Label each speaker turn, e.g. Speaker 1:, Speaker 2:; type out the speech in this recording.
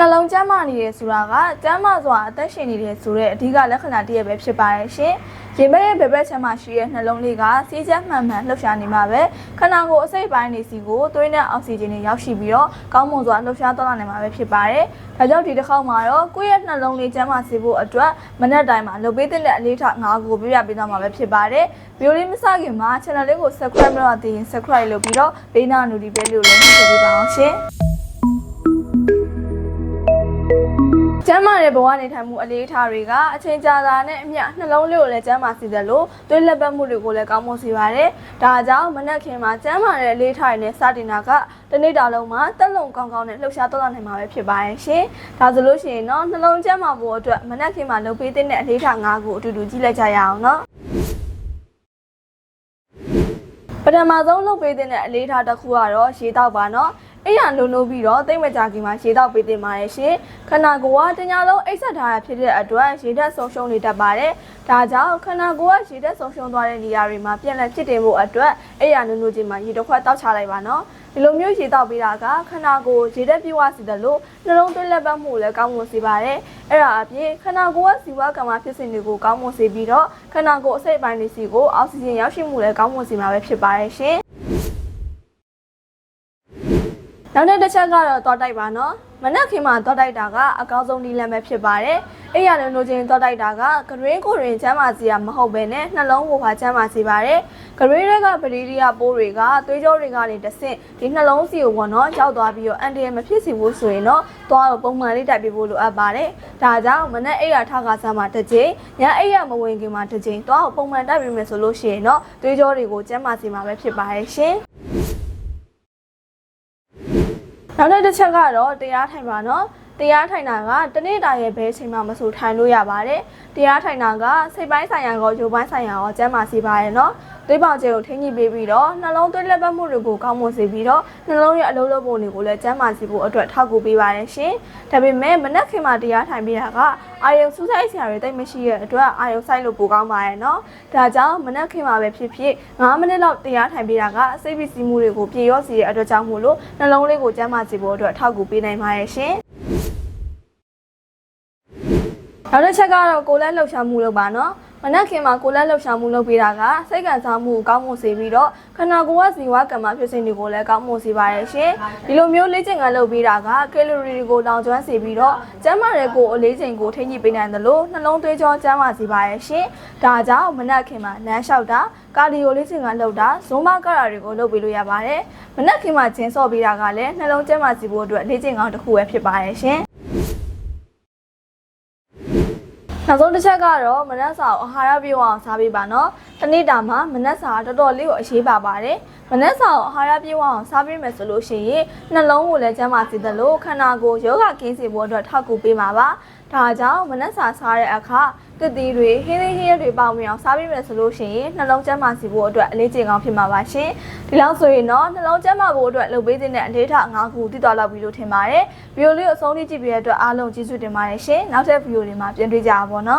Speaker 1: နှလုံးကျန်းမာနေရဆိုတာကကျန်းမာစွာအသက်ရှင်နေတယ်ဆိုတဲ့အဓိကလက္ခဏာတစ်ရပ်ပဲဖြစ်ပါရဲ့ရှင်။ရင်ဘက်ရဲ့ဘယ်ဘက်ချမ်းမှာရှိတဲ့နှလုံးလေးကစီးကျန်းမှန်မှန်လှုပ်ရှားနေမှာပဲခန္ဓာကိုယ်အစိတ်ပိုင်းနေစီကိုသွေးနဲ့အောက်ဆီဂျင်တွေရောက်ရှိပြီးတော့ကောင်းမွန်စွာလှုပ်ရှားသွားလာနိုင်မှာပဲဖြစ်ပါတယ်။ဒါကြောင့်ဒီတစ်ခေါက်မှာတော့ကိုယ့်ရဲ့နှလုံးလေးကျန်းမာစေဖို့အတွက်မနက်တိုင်းမှာလုပ်ပေးတဲ့အလေးထား၅ခုကိုပြပြပေးသွားမှာပဲဖြစ်ပါတယ်။ဗီဒီယိုလေးမစခင်မှာ channel လေးကို subscribe မလုပ်သေးရင် subscribe လုပ်ပြီးတော့ဘေးနာ notification လေးကိုလည်းနှိပ်ပေးပါအောင်ရှင်။ ကျမ်းမာတဲ့ဘဝနေထိုင်မှုအလေးထားတွေကအချိန်ကြာတာနဲ့အမျှနှလုံးလေးကိုလည်းကျမ်းမာစေတယ်လို့သွေးလက်ပတ်မှုတွေကိုလည်းကောင်းမွန်စေပါတယ်။ဒါကြောင့်မနက်ခင်းမှာကျမ်းမာတဲ့အလေးထားတွေနဲ့စတင်တာကတနေ့တာလုံးမှာတက်လုံကောင်းကောင်းနဲ့လှုပ်ရှားသွားလာနိုင်မှာပဲဖြစ်ပါရဲ့ရှင်။ဒါဆိုလို့ရှိရင်တော့နှလုံးကျမ်းမာဖို့အတွက်မနက်ခင်းမှာလုပ်ပေးတဲ့အလေးထား၅ခုအတူတူကြည့်လိုက်ကြရအောင်နော်။ပထမဆုံးလုပ်ပေးတဲ့အလေးထားတစ်ခုကတော့ရေတောက်ပါနော်။ အဲ့ရလုံးလုံးပြီးတော့တိတ်မကြခင်မှာရေတောက်ပေးတင်ပါတယ်ရှင်ခန္ဓာကိုယ်ကတညာလုံးအိတ်ဆက်ထားတာဖြစ်တဲ့အတွက်ရေဓာတ်ဆုံးရှုံးနေတတ်ပါတယ်ဒါကြောင့်ခန္ဓာကိုယ်ကရေဓာတ်ဆုံးရှုံးသွားတဲ့နေရာတွေမှာပြန်လည်ဖြစ်တင်ဖို့အတွက်အဲ့ရနုနုချင်းမှာရေတစ်ခွက်တောက်ချလိုက်ပါနော်ဒီလိုမျိုးရေတောက်ပေးတာကခန္ဓာကိုယ်ရေဓာတ်ပြည့်ဝစေတယ်လို့နှလုံးသွင်းလက်ပတ်မှုလည်းကောင်းမွန်စေပါတယ်အဲ့ဒါအပြင်ခန္ဓာကိုယ်ကဇီဝကမ္မဖြစ်စဉ်တွေကိုကောင်းမွန်စေပြီးတော့ခန္ဓာကိုယ်အစိတ်အပိုင်းတွေစီကိုအောက်ဆီဂျင်ရောက်ရှိမှုလည်းကောင်းမွန်စေမှာပဲဖြစ်ပါတယ်ရှင် နောက်တစ်တစ်ချက်ကတော့တော့တိုက်ပါနော်မနက်ခင်းမှာတော့တိုက်တာကအကောင်းဆုံးနည်းလမ်းပဲဖြစ်ပါတယ်အဲ့ရလုံးလိုချင်းတော့တိုက်တာကဂရင်းကိုရင်ချမ်းသာစီရမဟုတ်ပဲနဲ့နှလုံးကိုပါချမ်းသာစေပါတယ်ဂရင်းတွေကပရီရီယာပိုးတွေကသွေးကြောတွေကနေတဆင့်ဒီနှလုံးစီကိုပေါ့နော်ရောက်သွားပြီးတော့အန်တီရမဖြစ်စီဘူးဆိုရင်တော့သွားတော့ပုံမှန်လေးတိုက်ပေးဖို့လိုအပ်ပါတယ်ဒါကြောင့်မနက်အိပ်ရထခါစားမှာတစ်ချိန်ညအိပ်ရမဝင်ခင်မှာတစ်ချိန်သွားတော့ပုံမှန်တိုက်ပေးမယ်ဆိုလို့ရှိရင်တော့သွေးကြောတွေကိုချမ်းသာစေမှာပဲဖြစ်ပါရဲ့ရှင် နောက်တစ်ချက်ကတော့တရားထိုင်ပါနော် တရားထိုင်တာကတနေ့တာရဲ့ဘဲချိန်မှမဆိုထိုင်လို့ရပါတယ်တရားထိုင်တာကစိတ်ပိုင်းဆိုင်ရာရောရုပ်ပိုင်းဆိုင်ရာရောကျန်းမာစေပါရဲ့နော်သွေးပေါင်ကျဲကိုထိန်းညှိပေးပြီးတော့နှလုံးသွေးလက်ပတ်မှုတွေကိုကောင်းမွန်စေပြီးတော့နှလုံးရဲ့အလုံးလုံးပုံတွေကိုလည်းကျန်းမာစေဖို့အတွက်ထောက်ကူပေးပါတယ်ရှင်ဒါပေမဲ့မနက်ခင်းမှာတရားထိုင်ပေးတာကအာယုံစူးစိုက်စရာတွေတိတ်မရှိတဲ့အတွက်အာယုံဆိုင်လို့ပိုကောင်းပါရဲ့နော်ဒါကြောင့်မနက်ခင်းမှာပဲဖြစ်ဖြစ်9မိနစ်လောက်တရားထိုင်ပေးတာကစိတ်ပစ္စည်းမှုတွေကိုပြေရောစေတဲ့အတွက်ကြောင့်မို့လို့နှလုံးလေးကိုကျန်းမာစေဖို့အတွက်ထောက်ကူပေးနိုင်ပါရဲ့ရှင် နောက်တစ်ချက်ကတော့ကိုယ်လက်လှုပ်ရှားမှုလုပ်ပါနော်မနက်ခင်းမှာကိုယ်လက်လှုပ်ရှားမှုလုပ်ပေးတာကစိတ်ကန်စားမှုကိုကောင်းမွန်စေပြီးတော့ခန္ဓာကိုယ်ကဇီဝကမ္မဖြစ်စဉ်တွေကိုလည်းကောင်းမွန်စေပါရဲ့ရှင်ဒီလိုမျိုးလေ့ကျင့်ခန်းလုပ်ပေးတာကကယ်လိုရီတွေကိုလောင်ကျွမ်းစေပြီးတော့ကျန်းမာတဲ့ကိုယ်အလေးချိန်ကိုထိန်းညှိပေးနိုင်တယ်လို့နှလုံးသွေးကြောကျန်းမာစေပါရဲ့ရှင်ဒါကြောင့်မနက်ခင်းမှာလမ်းလျှောက်တာကာဒီယိုလေ့ကျင့်ခန်းလုပ်တာဇွန်မကရာတွေကိုလုပ်ပေးလို့ရပါတယ်မနက်ခင်းမှာကျင်းစော့ပေးတာကလည်းနှလုံးကျန်းမာစေဖို့အတွက်လေ့ကျင့်ခန်းတစ်ခုပဲဖြစ်ပါရဲ့ရှင် နောက်ဆုံးတစ်ချက်ကတော့မနက်စာကိုအာဟာရပြည့်ဝအောင်စားပေးပါနော်။တနေ့တာမှာမနက်စာတော်တော်လေးကိုအရေးပါပါတယ်။ မနက်စာကိုအာဟာရပြည့်ဝအောင်စားပေးမယ်ဆိုလို့ရှိရင်နှလုံးကိုလည်းကျန်းမာစေတယ်လို့ခန္ဓာကိုယ်ယောဂကင်းစေဖို့အတွက်ထောက်ကူပေးမှာပါ။ဒါကြောင့်မနက်စာစားတဲ့အခါတစ်တီတွေဟင်းသီးဟင်းရွက်တွေပေါမအောင်စားပေးမယ်ဆိုလို့ရှိရင်နှလုံးကျန်းမာစေဖို့အတွက်အလေးချိန်ကောင်းဖြစ်မှာပါရှင်။ဒီလောက်ဆိုရင်တော့နှလုံးကျန်းမာဖို့အတွက်လုပ်ပေးတဲ့အလေးထား၅ခုသိသွားလောက်ပြီလို့ထင်ပါတယ်။ဗီဒီယိုလေးကိုအဆုံးထိကြည့်ပြီးတဲ့အတွက်အားလုံးကျေးဇူးတင်ပါတယ်ရှင်။နောက်ထပ်ဗီဒီယိုတွေမှာပြန်တွေ့ကြပါ